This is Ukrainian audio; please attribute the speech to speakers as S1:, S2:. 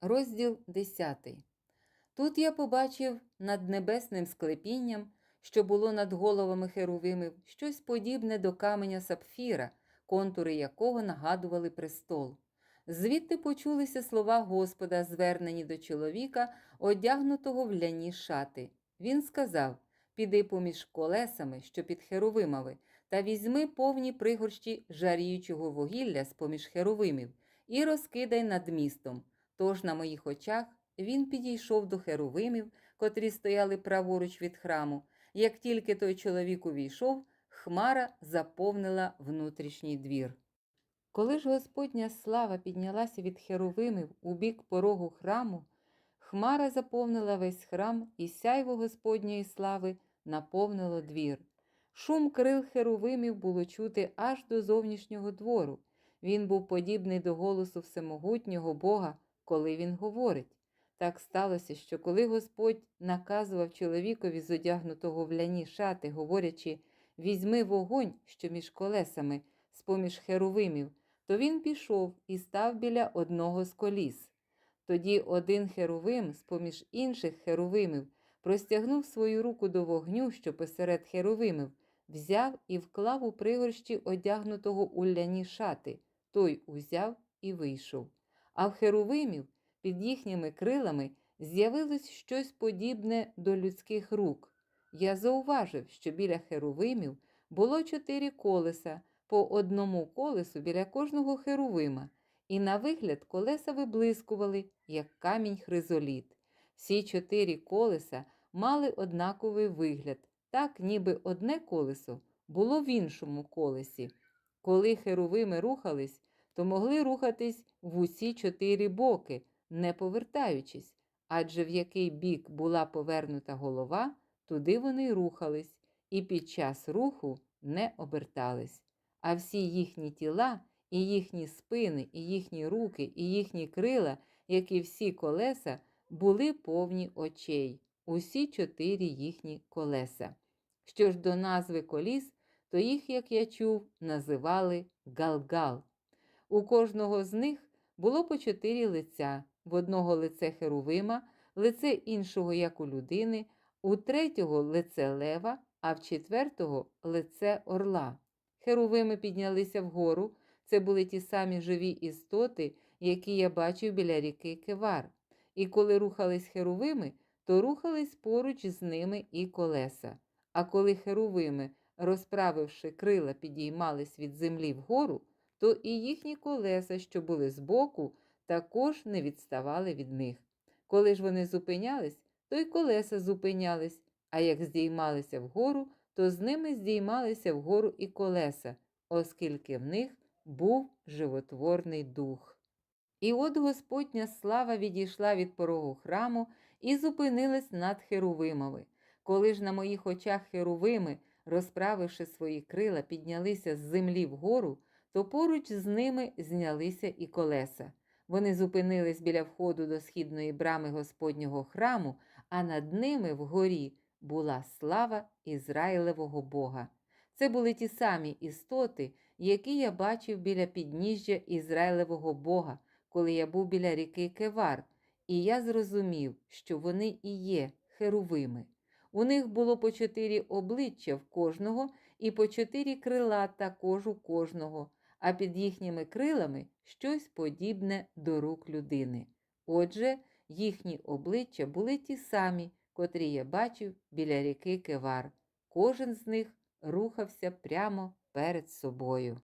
S1: Розділ 10. Тут я побачив над небесним склепінням, що було над головами херувимів, щось подібне до каменя сапфіра, контури якого нагадували престол. Звідти почулися слова Господа, звернені до чоловіка, одягнутого в ляні шати. Він сказав: Піди поміж колесами, що під херувимами, та візьми повні пригорщі жаріючого вугілля з поміж херувимів, і розкидай над містом. Тож на моїх очах він підійшов до херувимів, котрі стояли праворуч від храму. Як тільки той чоловік увійшов, хмара заповнила внутрішній двір. Коли ж Господня слава піднялася від херувимів у бік порогу храму, хмара заповнила весь храм, і сяйво Господньої слави наповнило двір. Шум крил херувимів було чути аж до зовнішнього двору. Він був подібний до голосу всемогутнього Бога, коли він говорить. Так сталося, що коли Господь наказував чоловікові з одягнутого в ляні шати, говорячи візьми вогонь, що між колесами, з поміж херувимів, то він пішов і став біля одного з коліс. Тоді один херувим, з поміж інших херувимів, простягнув свою руку до вогню, що посеред херувимів, взяв і вклав у пригорщі одягнутого у ляні шати. Той узяв і вийшов. А в херувимів під їхніми крилами з'явилось щось подібне до людських рук. Я зауважив, що біля херувимів було чотири колеса, по одному колесу біля кожного херувима, і на вигляд колеса виблискували, як камінь хризоліт. Всі чотири колеса мали однаковий вигляд, так ніби одне колесо було в іншому колесі. Коли херувими рухались, то могли рухатись в усі чотири боки, не повертаючись, адже в який бік була повернута голова, туди вони рухались, і під час руху не обертались. А всі їхні тіла, і їхні спини, і їхні руки, і їхні крила, як і всі колеса, були повні очей, усі чотири їхні колеса. Що ж до назви коліс, то їх, як я чув, називали галгал. У кожного з них було по чотири лиця: в одного лице херувима, лице іншого, як у людини, у третього лице лева, а в четвертого лице орла. Херувими піднялися вгору. Це були ті самі живі істоти, які я бачив біля ріки Кевар. І коли рухались херувими, то рухались поруч з ними і колеса. А коли херувими, розправивши крила, підіймались від землі вгору, то і їхні колеса, що були збоку, також не відставали від них. Коли ж вони зупинялись, то й колеса зупинялись, а як здіймалися вгору, то з ними здіймалися вгору і колеса, оскільки в них був животворний дух. І от Господня слава відійшла від порогу храму і зупинилась над херувимами. Коли ж на моїх очах херувими, розправивши свої крила, піднялися з землі вгору, то поруч з ними знялися і колеса. Вони зупинились біля входу до східної брами Господнього храму, а над ними вгорі була слава Ізраїлевого Бога. Це були ті самі істоти, які я бачив біля підніжжя Ізраїлевого Бога, коли я був біля ріки Кевар, і я зрозумів, що вони і є херувими. У них було по чотири обличчя в кожного і по чотири крила також у кожного, а під їхніми крилами щось подібне до рук людини. Отже, їхні обличчя були ті самі, котрі я бачив біля ріки Кевар. Кожен з них рухався прямо перед собою.